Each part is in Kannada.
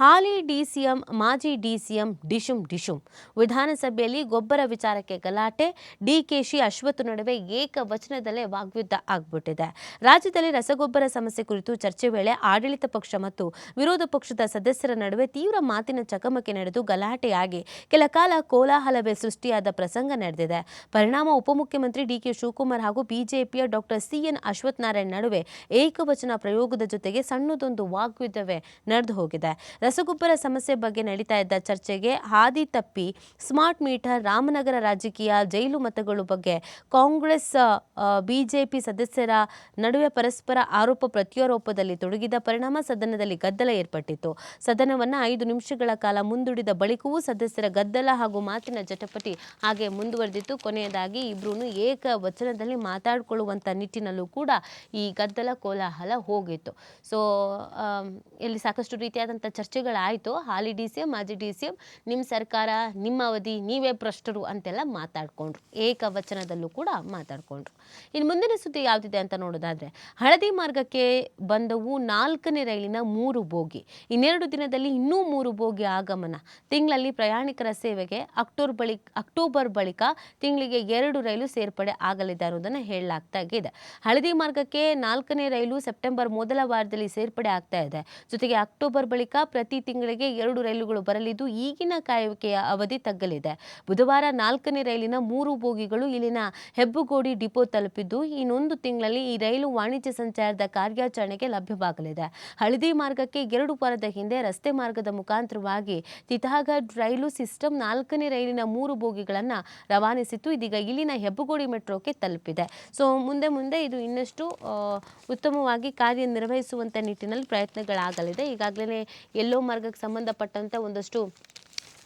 ಹಾಲಿ ಡಿಸಿಎಂ ಮಾಜಿ ಡಿಸಿಎಂ ಡಿಶುಂ ಡಿಶುಂ. ವಿಧಾನಸಭೆಯಲ್ಲಿ ಗೊಬ್ಬರ ವಿಚಾರಕ್ಕೆ ಗಲಾಟೆ. ಡಿಕೆಶಿ ಅಶ್ವಥ್ ನಡುವೆ ಏಕವಚನದಲ್ಲೇ ವಾಗ್ಯುದ್ಧ ಆಗ್ಬಿಟ್ಟಿದೆ. ರಾಜ್ಯದಲ್ಲಿ ರಸಗೊಬ್ಬರ ಸಮಸ್ಯೆ ಕುರಿತು ಚರ್ಚೆ ವೇಳೆ ಆಡಳಿತ ಪಕ್ಷ ಮತ್ತು ವಿರೋಧ ಪಕ್ಷದ ಸದಸ್ಯರ ನಡುವೆ ತೀವ್ರ ಮಾತಿನ ಚಕಮಕಿ ನಡೆದು ಗಲಾಟೆಯಾಗಿ ಕೆಲ ಕಾಲ ಕೋಲಾಹಲವೇ ಸೃಷ್ಟಿಯಾದ ಪ್ರಸಂಗ ನಡೆದಿದೆ. ಪರಿಣಾಮ ಉಪಮುಖ್ಯಮಂತ್ರಿ ಡಿಕೆ ಶಿವಕುಮಾರ್ ಹಾಗೂ ಬಿಜೆಪಿಯ ಡಾಕ್ಟರ್ ಸಿಎನ್ ಅಶ್ವಥ್ ನಾರಾಯಣ್ ನಡುವೆ ಏಕವಚನ ಪ್ರಯೋಗದ ಜೊತೆಗೆ ಸಣ್ಣದೊಂದು ವಾಗ್ಯುದ್ಧವೇ ನಡೆದು ಹೋಗಿದೆ. ರಸಗೊಬ್ಬರ ಸಮಸ್ಯೆ ಬಗ್ಗೆ ನಡೀತಾ ಇದ್ದ ಚರ್ಚೆಗೆ ಹಾದಿ ತಪ್ಪಿ ಸ್ಮಾರ್ಟ್ ಮೀಟರ್ ರಾಮನಗರ ರಾಜಕೀಯ ಜೈಲು ಮತಗಳು ಬಗ್ಗೆ ಕಾಂಗ್ರೆಸ್ ಬಿಜೆಪಿ ಸದಸ್ಯರ ನಡುವೆ ಪರಸ್ಪರ ಆರೋಪ ಪ್ರತ್ಯಾರೋಪದಲ್ಲಿ ತೊಡಗಿದ ಪರಿಣಾಮ ಸದನದಲ್ಲಿ ಗದ್ದಲ ಏರ್ಪಟ್ಟಿತ್ತು. ಸದನವನ್ನು ಐದು ನಿಮಿಷಗಳ ಕಾಲ ಮುಂದೂಡಿದ ಬಳಿಕವೂ ಸದಸ್ಯರ ಗದ್ದಲ ಹಾಗೂ ಮಾತಿನ ಜಟಪಟಿ ಹಾಗೆ ಮುಂದುವರೆದಿತ್ತು. ಕೊನೆಯದಾಗಿ ಇಬ್ರು ಏಕ ವಚನದಲ್ಲಿ ಮಾತಾಡಿಕೊಳ್ಳುವಂಥ ನಿಟ್ಟಿನಲ್ಲೂ ಕೂಡ ಈ ಗದ್ದಲ ಕೋಲಾಹಲ ಹೋಗಿತ್ತು. ಸೊ ಇಲ್ಲಿ ಸಾಕಷ್ಟು ರೀತಿಯಾದಂಥ ಚರ್ಚೆಗಳಾಯಿತು. ಹಾಲಿ ಡಿ ಸಿ ಎಂ, ಮಾಜಿ ಡಿ ಸಿ ಎಂ ನಿಮ್ಮ ಸರ್ಕಾರ, ನಿಮ್ಮ ಅವಧಿ, ನೀವೇ ಭ್ರಷ್ಟರು ಅಂತೆಲ್ಲ ಮಾತಾಡ್ಕೊಂಡ್ರು. ಏಕವಚನದಲ್ಲೂ ಕೂಡ ಮಾತಾಡ್ಕೊಂಡ್ರು. ಇನ್ನು ಮುಂದಿನ ಸುದ್ದಿ ಯಾವುದಿದೆ ಅಂತ ನೋಡೋದಾದ್ರೆ, ಹಳದಿ ಮಾರ್ಗಕ್ಕೆ ಬಂದವು ನಾಲ್ಕನೇ ರೈಲಿನ ಮೂರು ಬೋಗಿ. ಇನ್ನೆರಡು ದಿನದಲ್ಲಿ ಇನ್ನೂ ಮೂರು ಬೋಗಿ ಆಗಮನ. ತಿಂಗಳಲ್ಲಿ ಪ್ರಯಾಣಿಕರ ಸೇವೆಗೆ ಅಕ್ಟೋಬರ್ ಬಳಿ, ಅಕ್ಟೋಬರ್ ಬಳಿಕ ತಿಂಗಳಿಗೆ ಎರಡು ರೈಲು ಸೇರ್ಪಡೆ ಆಗಲಿದೆ ಅನ್ನೋದನ್ನು ಹೇಳಲಾಗ್ತಾ ಇದೆ. ಹಳದಿ ಮಾರ್ಗಕ್ಕೆ ನಾಲ್ಕನೇ ರೈಲು ಸೆಪ್ಟೆಂಬರ್ ಮೊದಲ ವಾರದಲ್ಲಿ ಸೇರ್ಪಡೆ ಆಗ್ತಾ ಇದೆ. ಜೊತೆಗೆ ಅಕ್ಟೋಬರ್ ಬಳಿಕ ಪ್ರತಿ ತಿಂಗಳಿಗೆ ಎರಡು ರೈಲುಗಳು ಬರಲಿದ್ದು ಈಗಿನ ಕಾಯುವಿಕೆಯ ಅವಧಿ ತಗ್ಗಲಿದೆ. ಬುಧವಾರ ನಾಲ್ಕನೇ ರೈಲಿನ ಮೂರು ಬೋಗಿಗಳು ಇಲ್ಲಿನ ಹೆಬ್ಬುಗೋಡಿ ಡಿಪೋ ತಲುಪಿದ್ದು ಇನ್ನೊಂದು ತಿಂಗಳಲ್ಲಿ ಈ ರೈಲು ವಾಣಿಜ್ಯ ಸಂಚಾರದ ಕಾರ್ಯಾಚರಣೆಗೆ ಲಭ್ಯವಾಗಲಿದೆ. ಹಳದಿ ಮಾರ್ಗಕ್ಕೆ ಎರಡು ವಾರದ ಹಿಂದೆ ರಸ್ತೆ ಮಾರ್ಗದ ಮುಖಾಂತರವಾಗಿ ತಿತಾಗಢ್ ರೈಲು ಸಿಸ್ಟಮ್ ನಾಲ್ಕನೇ ರೈಲಿನ ಮೂರು ಬೋಗಿಗಳನ್ನು ರವಾನಿಸಿತ್ತು. ಇದೀಗ ಇಲ್ಲಿನ ಹೆಬ್ಬುಗೋಡಿ ಮೆಟ್ರೋಕ್ಕೆ ತಲುಪಿದೆ. ಸೊ, ಮುಂದೆ ಮುಂದೆ ಇದು ಇನ್ನಷ್ಟು ಉತ್ತಮವಾಗಿ ಕಾರ್ಯನಿರ್ವಹಿಸುವಂಥ ನಿಟ್ಟಿನಲ್ಲಿ ಪ್ರಯತ್ನಗಳಾಗಲಿದೆ. ಈಗಾಗಲೇ ಎಲ್ಲೋ ಮಾರ್ಗಕ್ಕೆ ಸಂಬಂಧಪಟ್ಟಂತೆ ಒಂದಷ್ಟು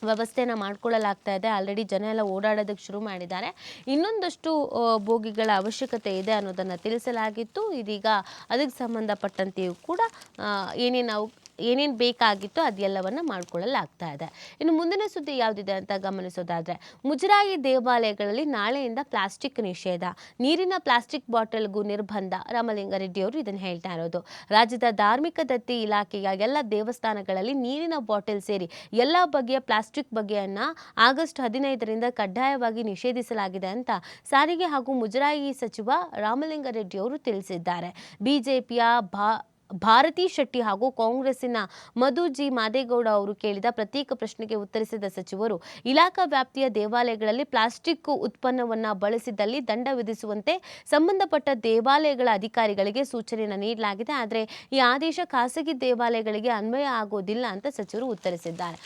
ವ್ಯವಸ್ಥೆನ ಮಾಡ್ಕೊಳ್ಳಲಾಗ್ತಾ ಇದೆ. ಆಲ್ರೆಡಿ ಜನ ಎಲ್ಲ ಓಡಾಡೋದಕ್ಕೆ ಶುರು ಮಾಡಿದ್ದಾರೆ. ಇನ್ನೊಂದಷ್ಟು ಬೋಗಿಗಳ ಅವಶ್ಯಕತೆ ಇದೆ ಅನ್ನೋದನ್ನು ತಿಳಿಸಲಾಗಿತ್ತು. ಇದೀಗ ಅದಕ್ಕೆ ಸಂಬಂಧಪಟ್ಟಂತೆಯೂ ಕೂಡ ಏನೇನು ಅವು ಏನೇನು ಬೇಕಾಗಿತ್ತು ಅದೆಲ್ಲವನ್ನು ಮಾಡ್ಕೊಳ್ಳಲಾಗ್ತಾ ಇದೆ. ಇನ್ನು ಮುಂದಿನ ಸುದ್ದಿ ಯಾವುದಿದೆ ಅಂತ ಗಮನಿಸೋದಾದರೆ, ಮುಜರಾಯಿ ದೇವಾಲಯಗಳಲ್ಲಿ ನಾಳೆಯಿಂದ ಪ್ಲಾಸ್ಟಿಕ್ ನಿಷೇಧ, ನೀರಿನ ಪ್ಲಾಸ್ಟಿಕ್ ಬಾಟಲ್ಗೂ ನಿರ್ಬಂಧ ರಾಮಲಿಂಗಾರೆಡ್ಡಿ ಅವರು ಇದನ್ನು ಹೇಳ್ತಾ ಇರೋದು. ರಾಜ್ಯದ ಧಾರ್ಮಿಕ ದತ್ತಿ ಇಲಾಖೆಯ ಎಲ್ಲ ದೇವಸ್ಥಾನಗಳಲ್ಲಿ ನೀರಿನ ಬಾಟಲ್ ಸೇರಿ ಎಲ್ಲ ಬಗೆಯ ಪ್ಲಾಸ್ಟಿಕ್ ಬಗೆಯನ್ನು ಆಗಸ್ಟ್ ಹದಿನೈದರಿಂದ ಕಡ್ಡಾಯವಾಗಿ ನಿಷೇಧಿಸಲಾಗಿದೆ ಅಂತ ಸಾರಿಗೆ ಹಾಗೂ ಮುಜರಾಯಿ ಸಚಿವ ರಾಮಲಿಂಗಾರೆಡ್ಡಿ ಅವರು ತಿಳಿಸಿದ್ದಾರೆ. ಬಿಜೆಪಿಯ ಭಾ ಭಾರತಿ ಶೆಟ್ಟಿ ಹಾಗೂ ಕಾಂಗ್ರೆಸ್ಸಿನ ಮಧು ಜಿ ಮಾದೇಗೌಡ ಅವರು ಕೇಳಿದ ಪ್ರತ್ಯೇಕ ಪ್ರಶ್ನೆಗೆ ಉತ್ತರಿಸಿದ ಸಚಿವರು, ಇಲಾಖಾ ವ್ಯಾಪ್ತಿಯ ದೇವಾಲಯಗಳಲ್ಲಿ ಪ್ಲಾಸ್ಟಿಕ್ ಉತ್ಪನ್ನವನ್ನ ಬಳಸಿದಲ್ಲಿ ದಂಡ ವಿಧಿಸುವಂತೆ ಸಂಬಂಧಪಟ್ಟ ದೇವಾಲಯಗಳ ಅಧಿಕಾರಿಗಳಿಗೆ ಸೂಚನೆಯನ್ನು ನೀಡಲಾಗಿದೆ. ಆದರೆ ಈ ಆದೇಶ ಖಾಸಗಿ ದೇವಾಲಯಗಳಿಗೆ ಅನ್ವಯ ಆಗೋದಿಲ್ಲ ಅಂತ ಸಚಿವರು ಉತ್ತರಿಸಿದ್ದಾರೆ.